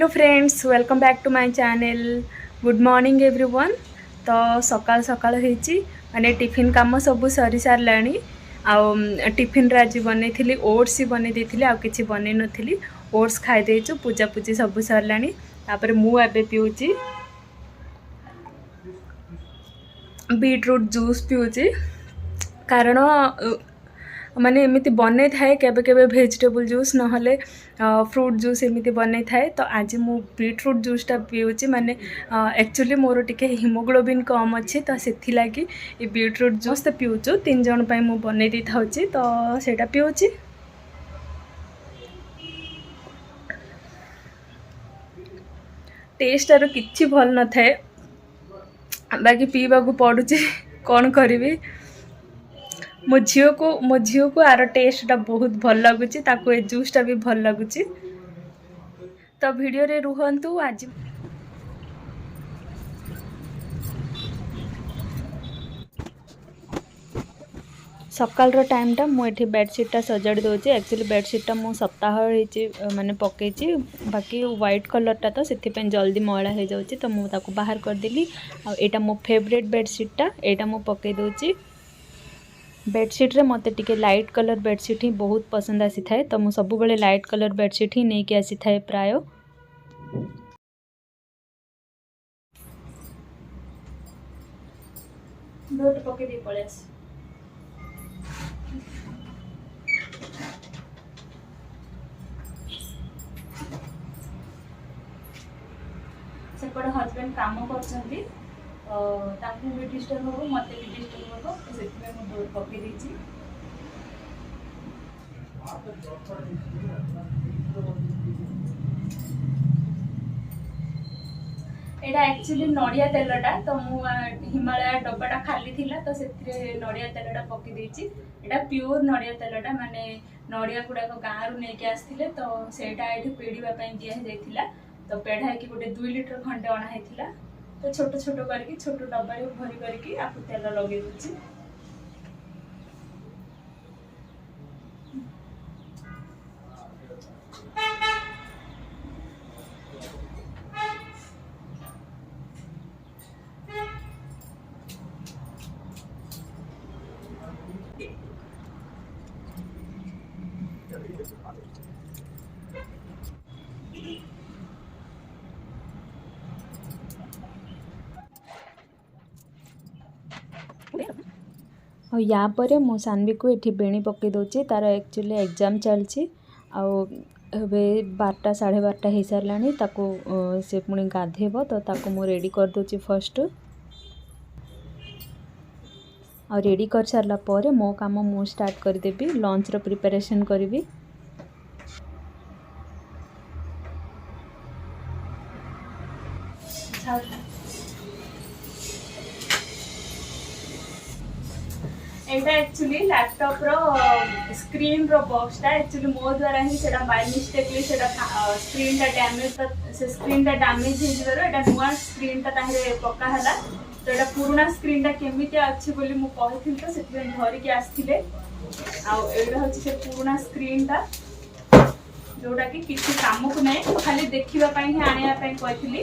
hello friends welcome back to my channel good morning everyone তো সকাল সকাল হয়েছি মানে টিফিন কাম সবু সরি সারে আও টিফিনরে আজ বনাইলি ওটস বনাই দিয়েছিলি আছে বনাই নথিলি ওটস খাই দিয়েছু পূজা পূজি সবু সরলা তাপরে মু এবে পিউছি বিটরুট জুস পিউছি কারণ ମାନେ ଏମିତି ବନେଇଥାଏ କେବେ କେବେ ଭେଜିଟେବୁଲ୍ ଜୁସ୍ ନହେଲେ ଫ୍ରୁଟ୍ ଜୁସ୍ ଏମିତି ବନେଇଥାଏ ତ ଆଜି ମୁଁ ବିଟ୍ରୁଟ୍ ଜୁସ୍ଟା ପିଉଛି ମାନେ ଆକ୍ଚୁଆଲି ମୋର ଟିକେ ହିମୋଗ୍ଲୋବିନ୍ କମ୍ ଅଛି ତ ସେଥିଲାଗି ଏ ବିଟ୍ରୁଟ୍ ଜୁସ୍ ତ ପିଉଛୁ ତିନି ଜଣ ପାଇଁ ମୁଁ ବନେଇ ଦେଇଥାଉଛି ତ ସେଇଟା ପିଉଛି ଟେଷ୍ଟ ତା'ର କିଛି ଭଲ ନଥାଏ ବାକି ପିଇବାକୁ ପଡ଼ୁଛି କ'ଣ କରିବି ମୋ ଝିଅକୁ ମୋ ଝିଅକୁ ଆର ଟେଷ୍ଟଟା ବହୁତ ଭଲ ଲାଗୁଛି ତାକୁ ଏ ଜୁସ୍ଟା ବି ଭଲ ଲାଗୁଛି ତ ଭିଡ଼ିଓରେ ରୁହନ୍ତୁ ଆଜି ସକାଳର ଟାଇମ୍ଟା ମୁଁ ଏଠି ବେଡ଼ସିଟ୍ଟା ସଜାଡ଼ି ଦେଉଛି ଆକ୍ଚୁଆଲି ବେଡ଼ସିଟ୍ଟା ମୁଁ ସପ୍ତାହ ହେଇଛି ମାନେ ପକେଇଛି ବାକି ହ୍ୱାଇଟ୍ କଲର୍ଟା ତ ସେଥିପାଇଁ ଜଲ୍ଦି ମଇଳା ହେଇଯାଉଛି ତ ମୁଁ ତାକୁ ବାହାର କରିଦେଲି ଆଉ ଏଇଟା ମୋ ଫେଭରେଟ୍ ବେଡ଼ସିଟ୍ଟା ଏଇଟା ମୁଁ ପକେଇ ଦେଉଛି ବେଡ଼ସିଟ୍ରେ ମୋତେ ଟିକେ ଲାଇଟ୍ କଲର୍ ବେଡ଼ସିଟ୍ ହିଁ ବହୁତ ପସନ୍ଦ ଆସିଥାଏ ତ ମୁଁ ସବୁବେଳେ ଲାଇଟ୍ କଲର୍ ବେଡ଼ସିଟ୍ ହିଁ ନେଇକି ଆସିଥାଏ ପ୍ରାୟ ସେପଟେ ହଜବେଣ୍ଡ କାମ କରୁଛନ୍ତି ତାଙ୍କୁ ବି ଡିଷ୍ଟର୍ବ ହବ ମୋତେ ବି ଡିଷ୍ଟର୍ବ ଥିବ ସେଥିପାଇଁ ମୁଁ ପକେଇ ଦେଇଛି এটা একচুয়ালি নড়িয়া তেলটা তো মু হিমালয় ডবাটা খালি লা তো সেতিরে নড়িয়া তেলটা পকাই দিয়েছি এটা পিওর নড়িয়া তেলটা মানে নড়িয়া গুড়াক গাঁরু নেইকি আসলে তো সেটা এটি পেড়া দিয়া যাই তো পেড়া হয়েকি গোটে দুই লিটর খন্ডে অণা হয়েছিল ତ ଛୋଟ ଛୋଟ କରିକି ଛୋଟ ଡବାରେ ଭରି କରିକି ଆକୁ ତେଲ ଲଗେଇ ଦେଉଛି हाँ यापर मु सानवी को ये बेणी पकईदे तार एक्चुअली एग्जाम चलती आउ बारटा साढ़े बारटा हो सारा से पुणी गाधेब तो ताको मुझे रेडी करदे फर्स्ट और रेडी कर सारापर मो काम मुझे स्टार्ट करदेवि लंच रिपेरेसन करी Thank ଏଇଟା ଆକ୍ଚୁଆଲି ଲ୍ୟାପଟପ୍ର ସ୍କ୍ରିନ୍ର ବକ୍ସଟା ଆକ୍ଚୁଆଲି ମୋ ଦ୍ୱାରା ହିଁ ସେଇଟା ବାଇ ମିଷ୍ଟେକ୍ଲି ସେଇଟା ସ୍କ୍ରିନ୍ଟା ଡ୍ୟାମେଜ୍ ସେ ସ୍କ୍ରିନ୍ଟା ଡ୍ୟାମେଜ୍ ହେଇଯିବାରୁ ଏଇଟା ନୂଆ ସ୍କ୍ରିନ୍ଟା ତାହିଁରେ ପକା ହେଲା ତ ଏଇଟା ପୁରୁଣା ସ୍କ୍ରିନ୍ଟା କେମିତି ଅଛି ବୋଲି ମୁଁ କହିଥିଲି ତ ସେଥିପାଇଁ ଧରିକି ଆସିଥିଲେ ଆଉ ଏଇଟା ହେଉଛି ସେ ପୁରୁଣା ସ୍କ୍ରିନ୍ଟା ଯେଉଁଟାକି କିଛି କାମକୁ ନାହିଁ ଖାଲି ଦେଖିବା ପାଇଁ ହିଁ ଆଣିବା ପାଇଁ କହିଥିଲି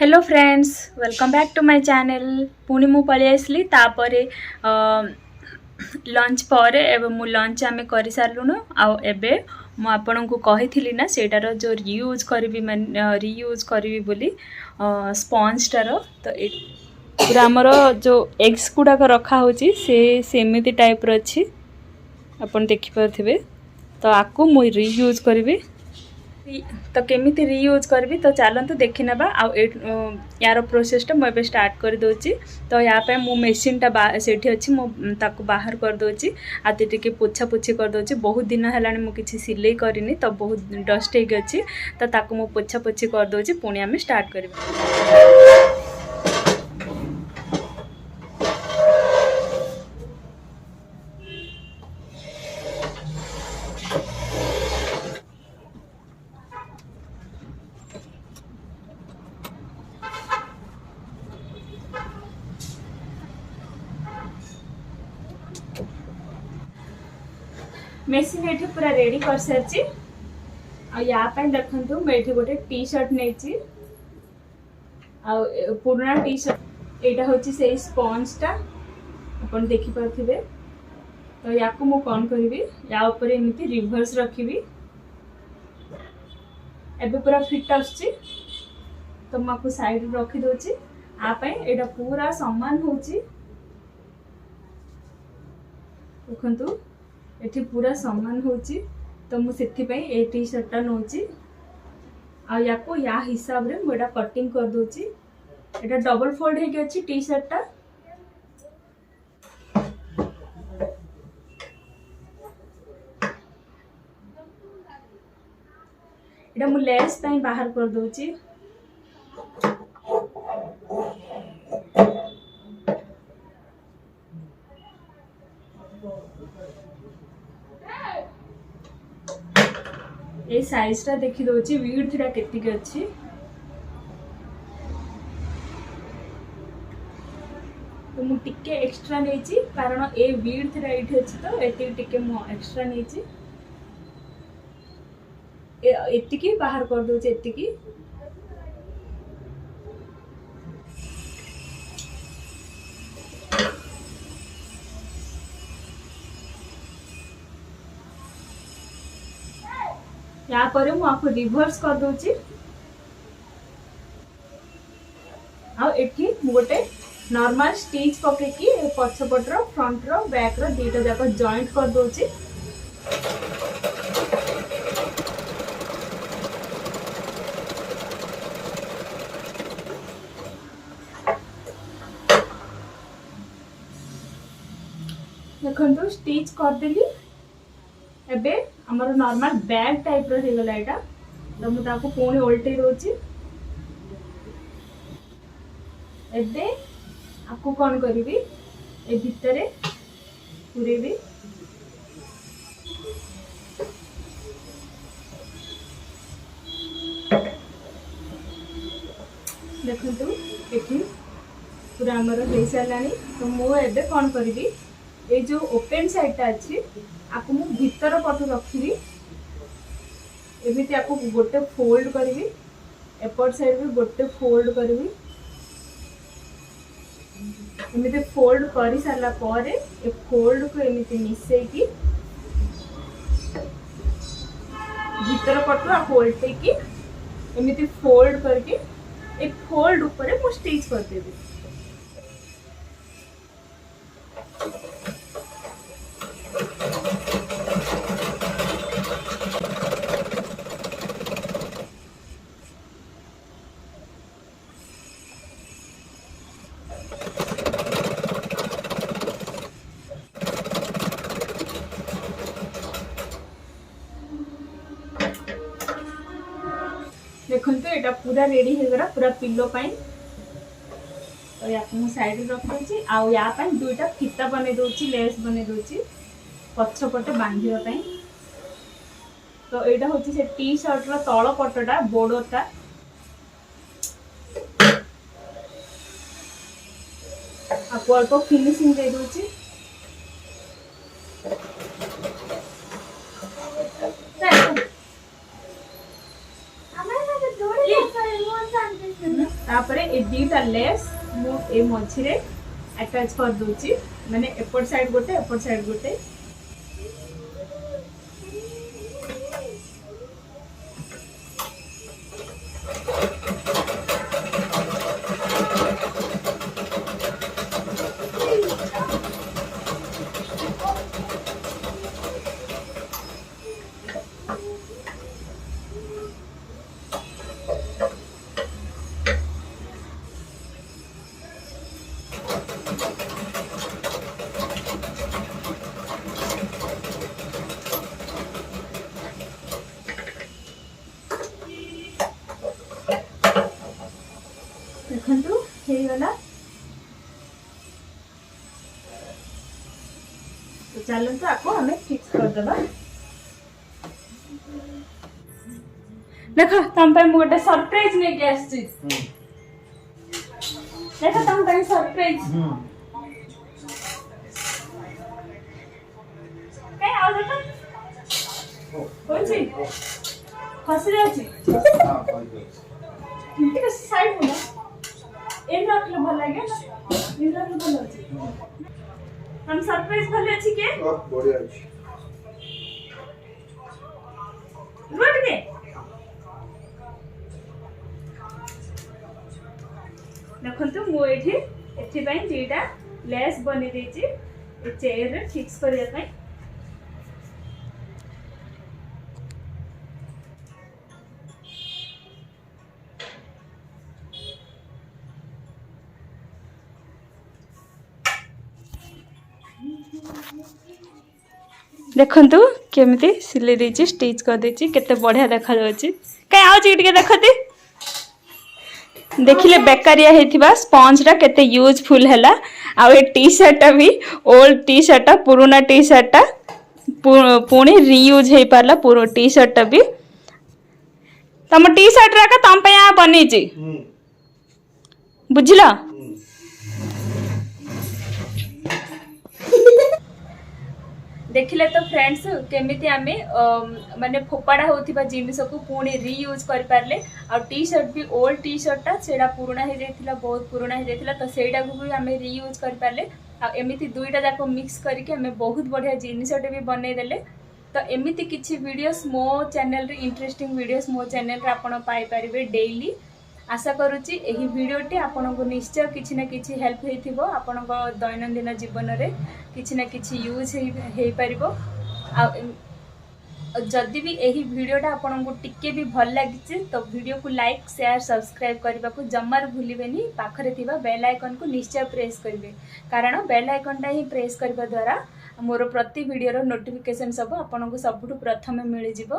hello friends welcome back to my channel ପୁଣି ମୁଁ ପଳେଇ ଆସିଲି ତାପରେ ଲଞ୍ଚ ପରେ ଏବେ ମୁଁ ଲଞ୍ଚ ଆମେ କରିସାରିଲୁଣୁ ଆଉ ଏବେ ମୁଁ ଆପଣଙ୍କୁ କହିଥିଲି ନା ସେଇଟାର ଯେଉଁ ରିୟୁଜ୍ କରିବି ମାନେ ରିୟୁଜ୍ କରିବି ବୋଲି ସ୍ପଞ୍ଜଟାର ତ ପୁରା ଆମର ଯେଉଁ ଏଗ୍ସ ଗୁଡ଼ାକ ରଖାହେଉଛି ସେ ସେମିତି ଟାଇପ୍ର ଅଛି ଆପଣ ଦେଖିପାରୁଥିବେ ତ ଆକୁ ମୁଁ ରିୟୁଜ୍ କରିବି ତ କେମିତି ରିୟୁଜ୍ କରିବି ତ ଚାଲନ୍ତୁ ଦେଖିନେବା ଆଉ ୟାର ପ୍ରୋସେସ୍ଟା ମୁଁ ଏବେ ଷ୍ଟାର୍ଟ କରିଦେଉଛି ତ ୟା ପାଇଁ ମୁଁ ମେସିନ୍ଟା ସେଠି ଅଛି ମୁଁ ତାକୁ ବାହାର କରିଦେଉଛି ଆଜି ଟିକେ ପୋଛାପୋଛି କରିଦେଉଛି ବହୁତ ଦିନ ହେଲାଣି ମୁଁ କିଛି ସିଲେଇ କରିନି ତ ବହୁତ ଡଷ୍ଟ ହେଇକି ଅଛି ତ ତାକୁ ମୁଁ ପୋଛାପୋଛି କରିଦେଉଛି ପୁଣି ଆମେ ଷ୍ଟାର୍ଟ କରିବା ମେସିନ୍ ଏଠି ପୁରା ରେଡ଼ି କରିସାରିଛି ଆଉ ୟା ପାଇଁ ଦେଖନ୍ତୁ ମୁଁ ଏଠି ଗୋଟେ ଟି ସର୍ଟ ନେଇଛି ଆଉ ପୁରୁଣା ଟି ସର୍ଟ ଏଇଟା ହେଉଛି ସେଇ ସ୍ପଞ୍ଜଟା ଆପଣ ଦେଖିପାରୁଥିବେ ତ ୟାକୁ ମୁଁ କ'ଣ କରିବି ୟା ଉପରେ ଏମିତି ରିଭର୍ସ ରଖିବି ଏବେ ପୁରା ଫିଟ୍ ଆସୁଛି ତ ମୁଁ ଆକୁ ସାଇଡ଼୍ରେ ରଖିଦେଉଛି ଆ ପାଇଁ ଏଇଟା ପୁରା ସମାନ ହେଉଛି ଦେଖନ୍ତୁ ଏଠି ପୁରା ସମାନ ହେଉଛି ତ ମୁଁ ସେଥିପାଇଁ ଏ ଟି ସାର୍ଟଟା ନେଉଛି ଆଉ ୟାକୁ ୟା ହିସାବରେ ମୁଁ ଏଇଟା କଟିଂ କରିଦେଉଛି ଏଇଟା ଡବଲ ଫୋଲ୍ଡ ହେଇକି ଅଛି ଟି ସାର୍ଟଟା ଏଇଟା ମୁଁ ଲେସ୍ ପାଇଁ ବାହାର କରିଦେଉଛି এই সাইজটা দেখি দেছি ୱିଥଟା କେତିକି ଅଛି তো ମୁଁ ଟିକେ ଏକ୍ସଟ୍ରା ନେଇଛି କାରଣ ଏ ୱିଥଟା ଏଇଠି ଅଛି ତ ଏତିକି ଟିକେ ମୁଁ ଏକ୍ସଟ୍ରା ନେଇଛି ଏତିକି ବାହାର କରିଦେଉଛି ଏତିକି यापर मुझे रिभर्स आपको रिवर्स कर दूची गोटे नॉर्मल स्टिच पकेकी पछ पटर फ्रंट रैक बैक जाक जॉइंट कर दूची देखो स्टिच करदेली एवं ଆମର ନର୍ମାଲ ବ୍ୟାଗ୍ ଟାଇପ୍ର ହେଇଗଲା ଏଇଟା ତ ମୁଁ ତାକୁ ପୁଣି ଓଲଟେଇ ଦେଉଛି ଏବେ ଆକୁ କ'ଣ କରିବି ଏ ଭିତରେ ପୁରେଇବି ଦେଖନ୍ତୁ ଏଠି ପୁରା ଆମର ହେଇସାରିଲାଣି ତ ମୁଁ ଏବେ କ'ଣ କରିବି ଏ ଯେଉଁ ଓପେନ୍ ସାଇଡ଼୍ଟା ଅଛି ଆକୁ ମୁଁ ଭିତର ପଟୁ ରଖିବି ଏମିତି ଆକୁ ଗୋଟେ ଫୋଲ୍ଡ କରିବି ଏପଟ ସାଇଡ଼୍ ବି ଗୋଟେ ଫୋଲ୍ଡ କରିବି ଏମିତି ଫୋଲ୍ଡ କରିସାରିଲା ପରେ ଏ ଫୋଲ୍ଡକୁ ଏମିତି ମିଶାଇକି ଭିତର ପଟୁ ଆକୁ ଓଲଟେଇକି ଏମିତି ଫୋଲ୍ଡ କରିକି ଏ ଫୋଲ୍ଡ ଉପରେ ମୁଁ ଷ୍ଟିଚ୍ କରିଦେବି देखो ये पूरा रेडीगला पूरा पिलो सैड रखी आई दुईटा फिता बन ले बन दूसरी पक्षपटे बांधापी तो यहाँ हूँ से टी सर्ट रल पटटा बोर्डरटा अल्प फिनिशिंग दे दूसरी ଲେସ୍ ମୁଁ ଏଇ ମଝିରେ ଆଟାଚ୍ କରିଦେଉଛି ମାନେ ଏପଟ ସାଇଡ଼୍ ଗୋଟେ ଏପଟ ସାଇଡ଼୍ ଗୋଟେ না તો ચાલନ୍ତୁ આକୁ ଆମେ ફિક્સ କରିଦେବା ଦେଖ ତମ ପାଇଁ ମୁଁ ଗୋଟେ ସରପ୍ରାଇଜ ନେଇକି ଆସିଛି ଦେଖ ତମ ପାଇଁ ସରପ୍ରାଇଜ କାଇଁ ଆଉ ଦେଖ ହଉଛି ହସି ଯାଉଛି ଟିକେ ସାଇଡ ମୁଣ୍ଡ ఎన్ని అట్లు భలేగా ఎన్ని అట్లు భలే వచ్చి हम सरप्राइज भले अच्छी के बढ़िया अच्छी रोड में দেখন্তু মু এঠি এঠি পাই যেটা লেস বনি দেইছি চেয়ার ফিক্স করিয়া পাই ଦେଖନ୍ତୁ କେମିତି ସିଲେଇ ଦେଇଛି ଷ୍ଟିଚ୍ କରିଦେଇଛି କେତେ ବଢ଼ିଆ ଦେଖାଯାଉଛି କାଇଁ ଆଉଛି ଟିକେ ଦେଖନ୍ତି ଦେଖିଲେ ବେକାରିଆ ହେଇଥିବା ସ୍ପଞ୍ଜଟା କେତେ ୟୁଜଫୁଲ୍ ହେଲା ଆଉ ଏ ଟି ସାର୍ଟଟା ବି ଓଲ୍ଡ ଟି ସାର୍ଟଟା ପୁରୁଣା ଟି ସାର୍ଟଟା ପୁଣି ରିୟୁଜ୍ ହେଇପାରିଲା ପୁରୁଣା ଟି ସାର୍ଟଟା ବି ତମ ଟି ସାର୍ଟଟା ଏକା ତମ ପାଇଁ ବନେଇଛି ବୁଝିଲ ଦେଖିଲେ ତ ଫ୍ରେଣ୍ଡସ୍ କେମିତି ଆମେ ମାନେ ଫୋପାଡ଼ା ହେଉଥିବା ଜିନିଷକୁ ପୁଣି ରିୟୁଜ୍ କରିପାରିଲେ ଆଉ ଟି ସାର୍ଟ ବି ଓଲ୍ଡ ଟି ସାର୍ଟଟା ସେଇଟା ପୁରୁଣା ହେଇଯାଇଥିଲା ବହୁତ ପୁରୁଣା ହେଇଯାଇଥିଲା ତ ସେଇଟାକୁ ବି ଆମେ ରିୟୁଜ୍ କରିପାରିଲେ ଆଉ ଏମିତି ଦୁଇଟା ଯାକ ମିକ୍ସ କରିକି ଆମେ ବହୁତ ବଢ଼ିଆ ଜିନିଷଟେ ବି ବନେଇଦେଲେ ତ ଏମିତି କିଛି ଭିଡ଼ିଓସ୍ ମୋ ଚ୍ୟାନେଲ୍ରେ ଇଣ୍ଟରେଷ୍ଟିଂ ଭିଡ଼ିଓସ୍ ମୋ ଚ୍ୟାନେଲ୍ରେ ଆପଣ ପାଇପାରିବେ ଡେଇଲି আশা করুছি এই ভিডিওটি আপনার নিশ্চয় কিছু না কিছু হেল্প হয়েছিল আপনার দৈনন্দিন জীবনরে কিছু না কিছু ইউজ হয়ে পার যদি বি এই ভিডিওটা আপনার টিকি বি ভাল লাগিছে তো ভিডিওকে লাইক সেয়ার সবসক্রাইব করা জমার ভুলবেনি পাখে থাকা বেল আইকন কু নিশ্চয় প্রেস করবে কারণ বেল আইকনটা হি প্রেস করা দ্বারা মোর প্রতি ভিডিওর নোটিফিকেসন সব আপনার সবুঠ প্রথমে মিলিযোগ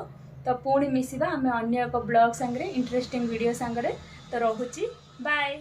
ତ ପୁଣି ମିଶିବା ଆମେ ଅନ୍ୟ ଏକ ବ୍ଲଗ୍ ସାଙ୍ଗରେ ଇଣ୍ଟରେଷ୍ଟିଂ ଭିଡ଼ିଓ ସାଙ୍ଗରେ ତ ରହୁଛି ବାଏ